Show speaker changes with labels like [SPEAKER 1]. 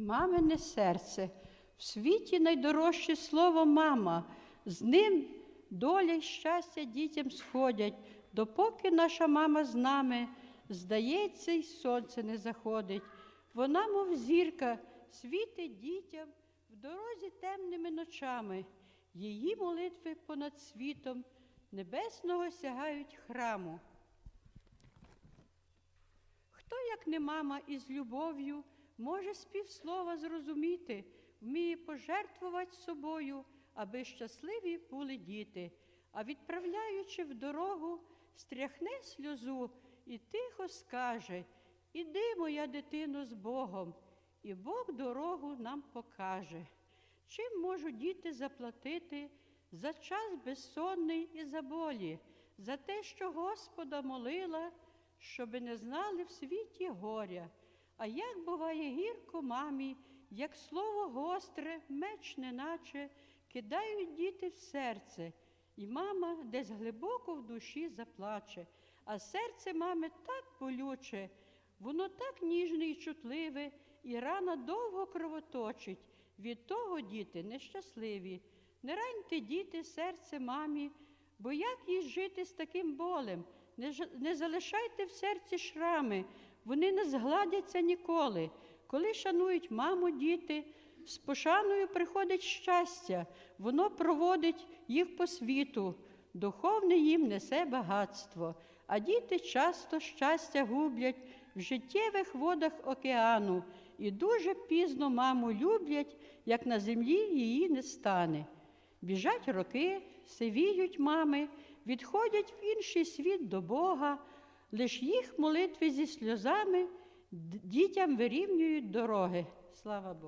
[SPEAKER 1] Мамине серце. В світі найдорожче слово мама. З ним доля й щастя дітям сходять, допоки наша мама з нами, здається, й сонце не заходить. Вона, мов зірка, світить дітям в дорозі темними ночами. Її молитви понад світом небесного сягають храму. Хто, як не мама, із любов'ю, може співслова зрозуміти, вміє пожертвувати собою, аби щасливі були діти, а відправляючи в дорогу, стряхне сльозу і тихо скаже: Іди, моя дитино, з Богом, і Бог дорогу нам покаже. Чим можуть діти заплатити за час безсонний і за болі, за те, що Господа молила, щоби не знали в світі горя. А як буває гірко мамі, як слово гостре, меч неначе, кидають діти в серце, і мама десь глибоко в душі заплаче, а серце мами так болюче, воно так ніжне і чутливе, і рана довго кровоточить. Від того діти нещасливі. Не раньте, діти, серце мамі, бо як їй жити з таким болем? Не, залишайте в серці шрами, вони не згладяться ніколи. Коли шанують маму діти, з пошаною приходить щастя, воно проводить їх по світу, духовне їм несе багатство, а діти часто щастя гублять в життєвих водах океану і дуже пізно маму люблять, як на землі її не стане. Біжать роки, сивіють мами, відходять в інший світ до Бога, лиш їх молитви зі сльозами дітям вирівнюють дороги. Слава Богу.